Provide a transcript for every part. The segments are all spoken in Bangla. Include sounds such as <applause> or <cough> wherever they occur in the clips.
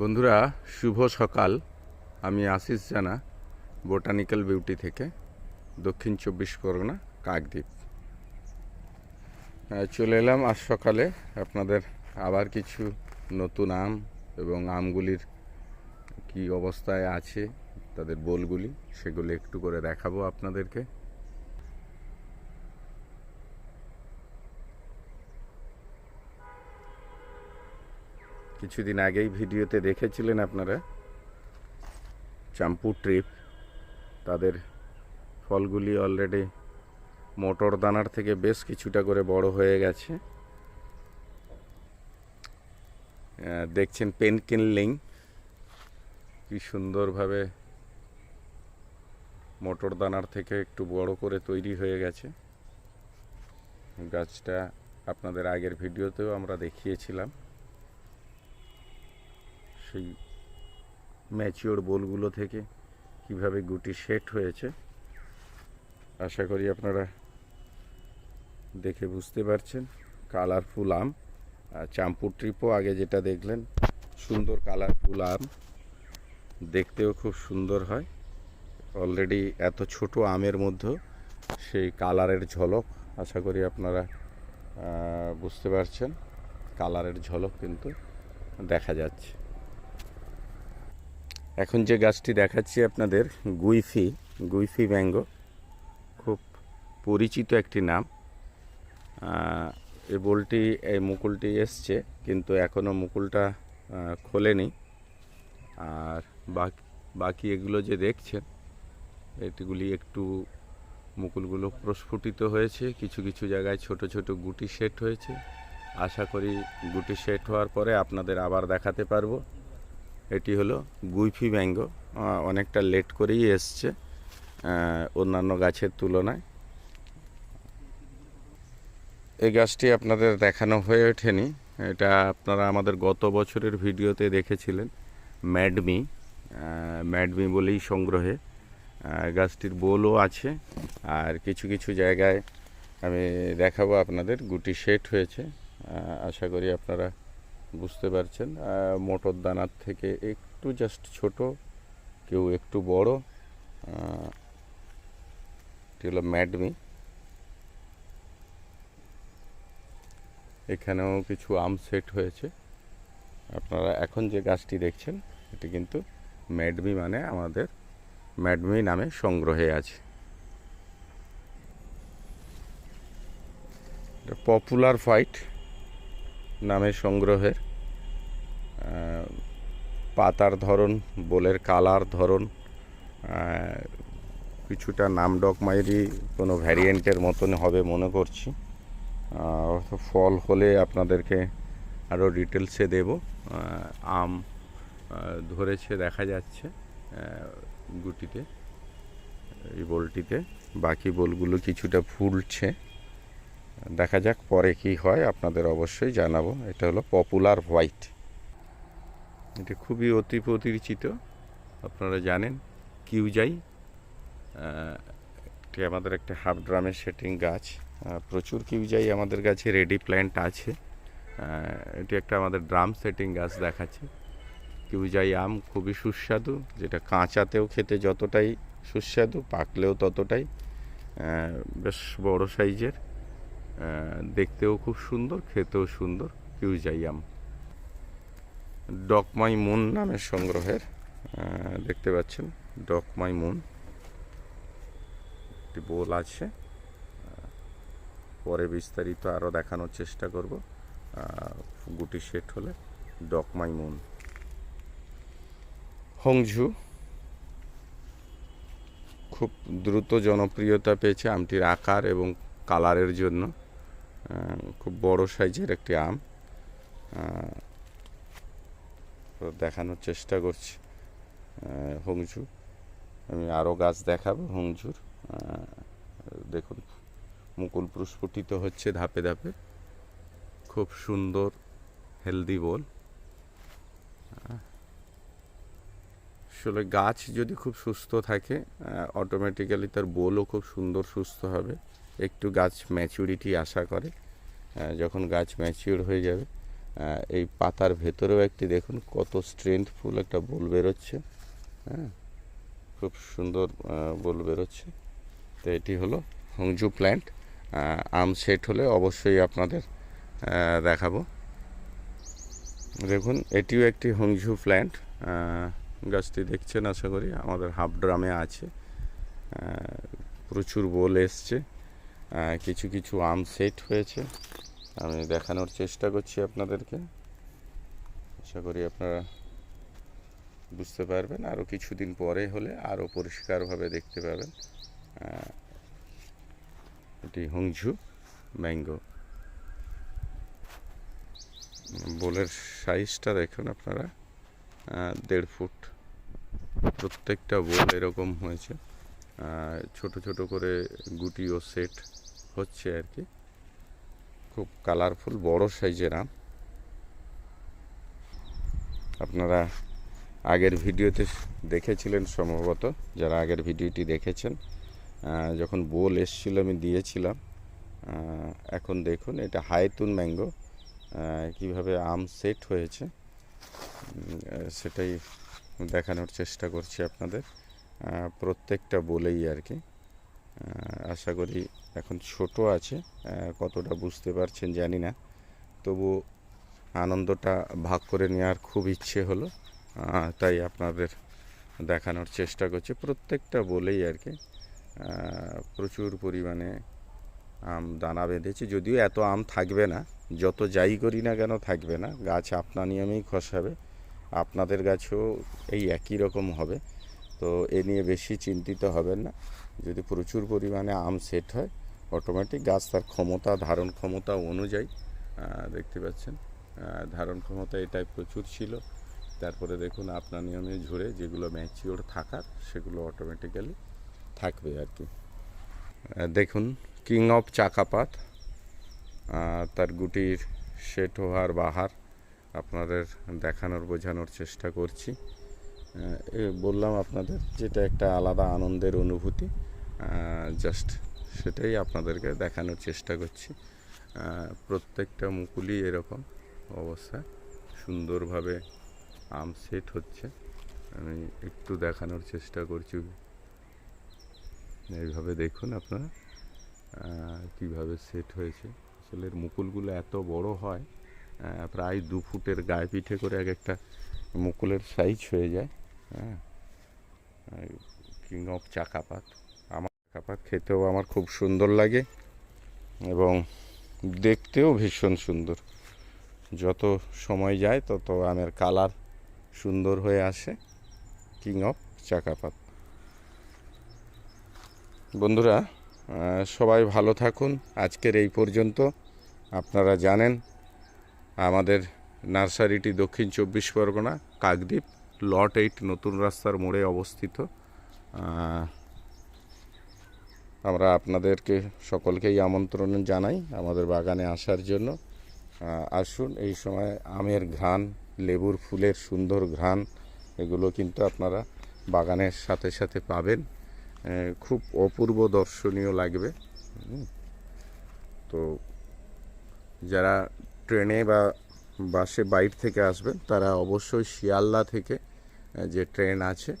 বন্ধুরা, শুভ সকাল। আমি আশিস জানা, বোটানিক্যাল বিউটি থেকে, দক্ষিণ চব্বিশ পরগনা, কাকদ্বীপ। চলে এলাম আজ সকালে আপনাদের আবার কিছু নতুন আম এবং আমগুলির কি অবস্থায় আছে, তাদের বোলগুলি, সেগুলো একটু করে দেখাবো আপনাদেরকে। কিছুদিন আগেই ভিডিওতে দেখেছিলেন আপনারা। চাম্পু ট্রিপ, তাদের ফলগুলি অলরেডি মোটর দানার থেকে বেশ কিছুটা করে বড় হয়ে গেছে। দেখছেন পেন কিনলিং কি সুন্দরভাবে মোটর দানার থেকে একটু বড় করে তৈরি হয়ে গেছে। গাছটা আপনাদের আগের ভিডিওতেও আমরা দেখিয়েছিলাম। সেই ম্যাচিওর বোলগুলো থেকে কীভাবে গুটি সেট হয়েছে, আশা করি আপনারা দেখে বুঝতে পারছেন। কালারফুল আম চাম্পুর ট্রিপও আগে যেটা দেখলেন, সুন্দর কালারফুল আম, দেখতেও খুব সুন্দর হয়। অলরেডি এত ছোট আমের মধ্যে সেই কালারের ঝলক, আশা করি আপনারা বুঝতে পারছেন। কালারের ঝলক কিন্তু দেখা যাচ্ছে। এখন যে গাছটি দেখাচ্ছি আপনাদের, গুইফি গুইফি ম্যাঙ্গো, খুব পরিচিত একটি নাম। এই বোলটি, এই মুকুলটি এসছে, কিন্তু এখনও মুকুলটা খোলেনি। আর বাকি বাকি এগুলো যে দেখছেন, এটিগুলি একটু মুকুলগুলো প্রস্ফুটিত হয়েছে, কিছু কিছু জায়গায় ছোট ছোট গুটি সেট হয়েছে। আশা করি গুটি সেট হওয়ার পরে আপনাদের আবার দেখাতে পারব। এটি হলো গুইফি ম্যাঙ্গো। অনেকটা লেট করেই এসছে অন্যান্য গাছের তুলনায়। এই গাছটি আপনাদের দেখানো হয়ে ওঠেনি। এটা আপনারা আমাদের গত বছরের ভিডিওতে দেখেছিলেন, ম্যাডমি। ম্যাডমি বলেই সংগ্রহে। গাছটির বোলও আছে, আর কিছু কিছু জায়গায় আমি দেখাবো আপনাদের, গুটি সেট হয়েছে। আশা করি আপনারা বুঝতে পারছেন মোটর দানার থেকে একটু জাস্ট ছোট, কেউ একটু বড় এটি হলো ম্যাডমি এখানেও কিছু আম সেট হয়েছে। আপনারা এখন যে গাছটি দেখছেন, এটি কিন্তু ম্যাডমি মানে আমাদের ম্যাডমি নামে সংগ্রহে আছে। পপুলার ফাইট নামে সংগ্রহের পাতার ধরন, বোলের কালার ধরন কিছুটা নাম ডকমাইরি কোনো ভ্যারিয়েন্টের মতন হবে মনে করছি। ফল হলে আপনাদেরকে আরও ডিটেলসে দেব। আম ধরেছে, দেখা যাচ্ছে গুটিতে, এই বোলটিতে। বাকি বোলগুলো কিছুটা ফুলছে। দেখা যাক পরে কি হয় আপনাদের অবশ্যই জানাব। এটা হলো পপুলার হোয়াইট। এটা খুবই অতি পরিচিত আপনারা জানেন আহ, এটি আমাদের একটা হাফ ড্রামের সেটিং গাছ। প্রচুর কিউজাই আমাদের কাছে রেডি প্ল্যান্ট আছে। এটি একটা আমাদের ড্রাম সেটিং গাছ দেখাচ্ছে। কিউজাই আম খুবই সুস্বাদু যেটা কাঁচাতেও খেতে যতটাই সুস্বাদু পাকলেও ততটাই। বেশ বড় সাইজের। দেখতেও খুব সুন্দর, খেতেও সুন্দর কিউজাই আম। ডকমাই মুন নামের সংগ্রহের দেখতে পাচ্ছেন ডকমাই মুন একটি বোল আছে। পরে বিস্তারিত আরও দেখানোর চেষ্টা করব। গুটি সেট হলে ডকমাই মুন হংঝু খুব দ্রুত জনপ্রিয়তা পেয়েছে আমটির আকার এবং কালারের জন্য। খুব বড় সাইজের একটি আম। দেখানোর চেষ্টা করছি হংজু আমি আরও গাছ দেখাবো হংজুর দেখুন, মুকুল প্রস্ফুটিত হচ্ছে ধাপে ধাপে। খুব সুন্দর, হেলদি বোল। আসলে গাছ যদি খুব সুস্থ থাকে অটোমেটিক্যালি তার বোলও খুব সুন্দর সুস্থ হবে। একটু গাছ ম্যাচুরিটি আশা করে যখন গাছ ম্যাচিওর হয়ে যাবে এই পাতার ভেতরেও একটি দেখুন কত স্ট্রেংথফুল একটা বোল বেরোচ্ছে হ্যাঁ? খুব সুন্দর বোল বেরোচ্ছে। তো এটি হলো হংজু প্ল্যান্ট আম সেট হলে অবশ্যই আপনাদের দেখাবো। দেখুন, এটিও একটি হংজু প্ল্যান্ট গাছটি দেখছেন আশা করি? আমাদের হাফ ড্রামে আছে প্রচুর বোল এসছে। কিছু কিছু আম সেট হয়েছে। আমি দেখানোর চেষ্টা করছি আপনাদেরকে। আশা করি আপনারা বুঝতে পারবেন। আরও কিছুদিন পরে হলে আরও পরিষ্কারভাবে দেখতে পাবেন। এটি হংঝু ম্যাঙ্গো। বোলের সাইজটা দেখুন আপনারা। দেড় ফুট। প্রত্যেকটা বোল এরকম হয়েছে। ছোট ছোট করে গুটি ও সেট হচ্ছে আর কি। খুব কালারফুল বড় সাইজের আম। আপনারা আগের ভিডিওতে দেখেছিলেন সম্ভবত, যারা আগের ভিডিওটি দেখেছেন যখন বোল এসছিল আমি দিয়েছিলাম এখন দেখুন, এটা হাইতুন ম্যাঙ্গো কীভাবে আম সেট হয়েছে সেটাই দেখানোর চেষ্টা করছি আপনাদের প্রত্যেকটা বলেই আর কি। আশা করি এখন ছোট আছে কতটা বুঝতে পারছেন জানি না। তবু আনন্দটা ভাগ করে নেওয়ার খুব ইচ্ছে হলো তাই আপনাদের দেখানোর চেষ্টা করছি। প্রত্যেকটা বলেই আর কি প্রচুর পরিমাণে আম, দানা বেঁধেছে, যদিও এত আম থাকবে না, যত যাই করি না কেন থাকবে না, গাছ আপনা নিয়মেই খসাবে, আপনাদের গাছও এই একই রকম হবে, তো এ নিয়ে বেশি চিন্তিত হবেন না। যদি প্রচুর পরিমাণে আম সেট হয় অটোমেটিক গাছ তার ক্ষমতা, ধারণ ক্ষমতা অনুযায়ী দেখতে পাচ্ছেন ধারণ ক্ষমতা এটাই প্রচুর ছিল। তারপরে দেখুন আপনার নিয়মে ঝরে যেগুলো ম্যাচিওর থাকার, সেগুলো অটোমেটিক্যালি থাকবে আর কি। দেখুন কিং অফ চাকাপাত তার গুটির সেট হওয়ার বাহার আপনাদের দেখানোর, বোঝানোর চেষ্টা করছি। বললাম আপনাদের যেটা একটা আলাদা আনন্দের অনুভূতি জাস্ট সেটাই আপনাদেরকে দেখানোর চেষ্টা করছি। প্রত্যেকটা মুকুলই এরকম অবস্থা, সুন্দরভাবে আম সেট হচ্ছে। আমি একটু দেখানোর চেষ্টা করছি। এইভাবে দেখুন আপনারা কীভাবে সেট হয়েছে। আসলে মুকুলগুলো এত বড় হয় প্রায় দু ফুটের গায়ে পিঠে করে এক একটা মুকুলের সাইজ হয়ে যায়। হ্যাঁ। কিং অফ চাকাপাত আমার চাকাপাত খেতেও আমার খুব সুন্দর লাগে এবং দেখতেও ভীষণ সুন্দর। যত সময় যায়, তত আমের কালার সুন্দর হয়ে আসে কিং অফ চাকাপাত বন্ধুরা সবাই ভালো থাকুন। আজকের এই পর্যন্ত আপনারা জানেন, আমাদের নার্সারিটি দক্ষিণ চব্বিশ পরগনা, কাকদ্বীপ। লট এইট নতুন রাস্তার মোড়ে অবস্থিত। আমরা আপনাদেরকে সকলকেই আমন্ত্রণ জানাই আমাদের বাগানে আসার জন্য। আসুন, এই সময় আমের ঘ্রাণ, লেবুর ফুলের সুন্দর ঘ্রাণ, এগুলো কিন্তু আপনারা বাগানের সাথে সাথে পাবেন। খুব অপূর্ব দর্শনীয় লাগবে। তো যারা ট্রেনে বা বাসে বাইর থেকে আসবেন, তারা অবশ্যই শিয়ালদা থেকে যে ট্রেন আছে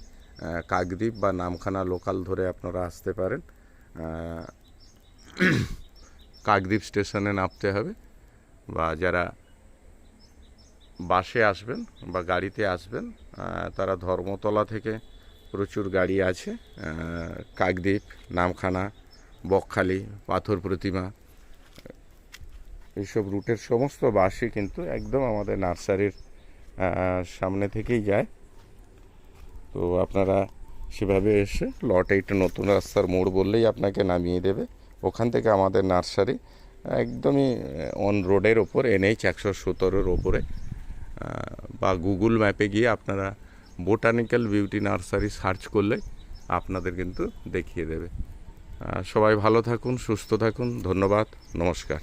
কাকদ্বীপ বা নামখানা লোকাল ধরে আপনারা আসতে পারেন। <clears throat> কাকদ্বীপ স্টেশনে নামতে হবে বা যারা বাসে আসবেন বা গাড়িতে আসবেন তারা ধর্মতলা থেকে প্রচুর গাড়ি আছে কাকদ্বীপ, নামখানা, বকখালি, পাথর প্রতিমা, এইসব রুটের সমস্ত বাসই কিন্তু একদম আমাদের নার্সারির সামনে থেকেই যায়। তো আপনারা সেভাবে এসে লট এইটা নতুন রাস্তার মোড় বললেই আপনাকে নামিয়ে দেবে। ওখান থেকে আমাদের নার্সারি একদমই অন রোডের ওপর এনএইচ একশো সতেরোর ওপরে। বা গুগল ম্যাপে গিয়ে আপনারা বোটানিক্যাল বিউটি নার্সারি সার্চ করলে আপনাদের কিন্তু দেখিয়ে দেবে। সবাই ভালো থাকুন, সুস্থ থাকুন, ধন্যবাদ, নমস্কার।